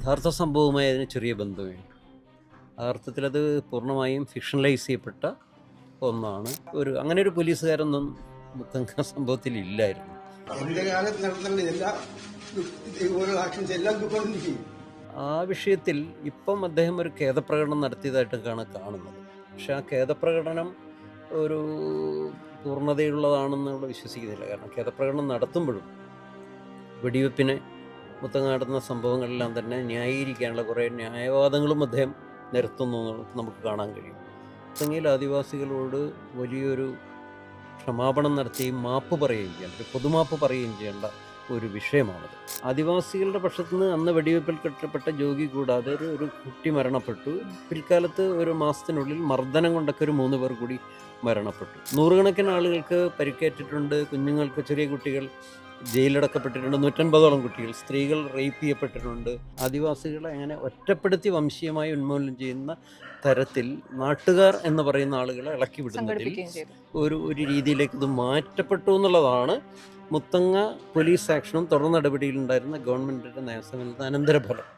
യഥാർത്ഥ സംഭവവുമായി അതിന് ചെറിയ ബന്ധമില്ല. ആ അർത്ഥത്തിൽ അത് പൂർണമായും ഫിക്ഷണലൈസ് ചെയ്യപ്പെട്ട ഒന്നാണ്. ഒരു അങ്ങനെ ഒരു പോലീസുകാരൊന്നും മുത്തങ്ക സംഭവത്തിൽ ഇല്ലായിരുന്നു. എന്റെ കാലത്ത് നടത്തേണ്ട എല്ലാ ഇതുപോലുള്ള ആക്ഷൻസ് എല്ലാം ദുഃഖം ആ വിഷയത്തിൽ ഇപ്പം അദ്ദേഹം ഒരു ഖേദപ്രകടനം നടത്തിയതായിട്ടൊക്കെയാണ് കാണുന്നത്. പക്ഷെ ആ ഖേദപ്രകടനം ഒരു പൂർണതയുള്ളതാണെന്നുള്ള വിശ്വസിക്കുന്നില്ല. കാരണം ഖേദപ്രകടനം നടത്തുമ്പോഴും വെടിവെപ്പിനെ മുത്തങ്ങ നടന്ന സംഭവങ്ങളെല്ലാം തന്നെ ന്യായീകരിക്കാനുള്ള കുറേ ന്യായവാദങ്ങളും അദ്ദേഹം നിരത്തുന്നു നമുക്ക് കാണാൻ കഴിയും. മുത്തങ്ങയിൽ ആദിവാസികളോട് വലിയൊരു ക്ഷമാപണം നടത്തുകയും മാപ്പ് പറയുകയും ചെയ്യേണ്ട ഒരു പൊതുമാപ്പ് പറയുകയും ചെയ്യേണ്ട. ഒരു വിഷയമാണത്. ആദിവാസികളുടെ പക്ഷത്തു നിന്ന് അന്ന് വെടിവെപ്പിൽ കെട്ടപ്പെട്ട ജോഗി കൂടാതെ ഒരു ഒരു കുട്ടി മരണപ്പെട്ടു. പിൽക്കാലത്ത് ഒരു മാസത്തിനുള്ളിൽ മർദ്ദനം കൊണ്ടൊക്കെ ഒരു മൂന്ന് പേർ കൂടി മരണപ്പെട്ടു. നൂറുകണക്കിന് ആളുകൾക്ക് പരിക്കേറ്റിട്ടുണ്ട്. കുഞ്ഞുങ്ങൾക്ക് ചെറിയ കുട്ടികൾ ജയിലടക്കപ്പെട്ടിട്ടുണ്ട് നൂറ്റൻപതോളം കുട്ടികൾ സ്ത്രീകൾ റേപ്പ് ചെയ്യപ്പെട്ടിട്ടുണ്ട്. ആദിവാസികളെ അങ്ങനെ ഒറ്റപ്പെടുത്തി വംശീയമായി ഉന്മൂലനം ചെയ്യുന്ന തരത്തിൽ നാട്ടുകാർ എന്ന് പറയുന്ന ആളുകളെ ഇളക്കി വിടുന്നതിൽ ഒരു ഒരു രീതിയിലേക്ക് ഇത് മാറ്റപ്പെട്ടു എന്നുള്ളതാണ് മുത്തങ്ങ പോലീസ് ആക്ഷനും തുടർ നടപടിയിലുണ്ടായിരുന്ന ഗവൺമെന്റിന്റെ നയസമയത്ത് അനന്തരഫലം.